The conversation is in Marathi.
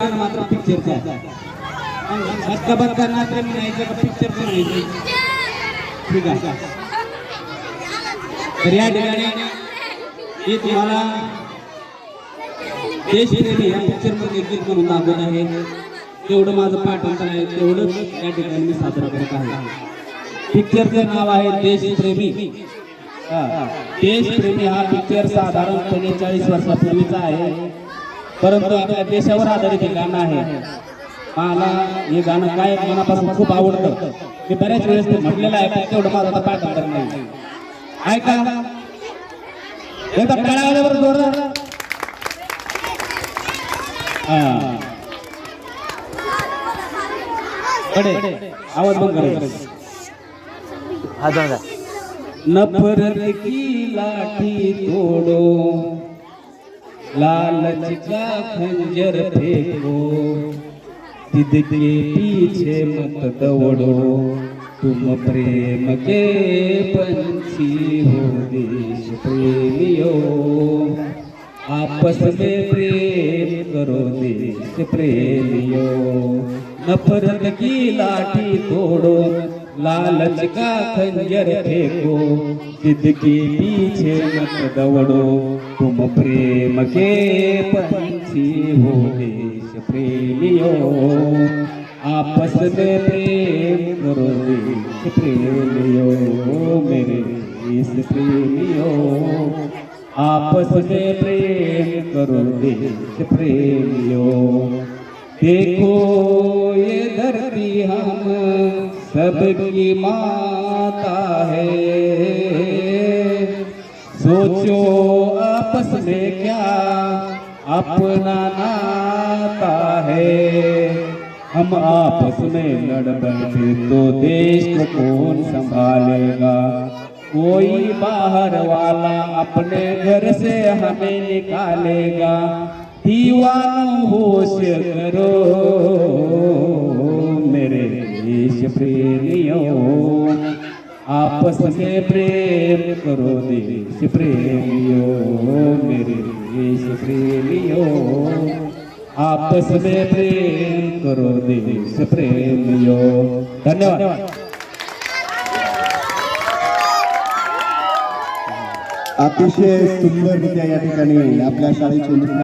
मात्र पिक्चरचा आहे. धक्का बक्का नात्र म्हणायचं का पिक्चर म्हणायचं ठीक आहे. तर या ठिकाणी मी तुम्हाला देशप्रेमी या पिक्चरमध्ये गीत म्हणून दाखवत आहे. तेवढं माझं पाठांतर आहे. तेवढंच या ठिकाणी मी साजरा करत आहे. पिक्चरचं नाव आहे देशप्रेमी देशप्रेमी हा. पिक्चर साधारणपणे चाळीस वर्षापूर्वीचा आहे. परंतु आपल्या देशावर आधारित हे गाणं आहे. मला हे गाणं काय मनापासून खूप आवडतं मी बऱ्याच वेळेस ते म्हटलेलं आहे पण तेवढं माझं आता पाठांतर नाही. ऐका. एकदा टाळ्या जोरदार आवाज बंद करायचा हा नफरत की लाठी तोड़ो. लालच का खंजर फेंको जिद के पीछे मत दौड़ो तुम प्रेम के पंछी हो देश प्रेमियों आपस में प्रेम करो देश प्रेमियों नफरत की लाठी तोड़ो लालच का खंजर फेंको? जिद के पीछे मत दौड़ो। तुम प्रेम के पंछी हो देश प्रेमियों। आपस में प्रेम करो देश प्रेमियों। मेरे देश प्रेमियों आपस में प्रेम करो देश प्रेमियों। देखो ये सबकी माता है। सोचो आपस में क्या अपना नाता है। हम आपस में लड़ बैठे तो देश को कौन संभालेगा? कोई बाहर वाला अपने घर से हमें निकालेगा। दीवानों होश करो, मेरे देश प्रेमियों आपस में प्रेम करो देश प्रेमियो मेरे देश प्रेमियो। आपस में प्रेम करो देश प्रेमियो। धन्यवाद। अतिशय सुंदररित्या या ठिकाणी आपल्या शाळेची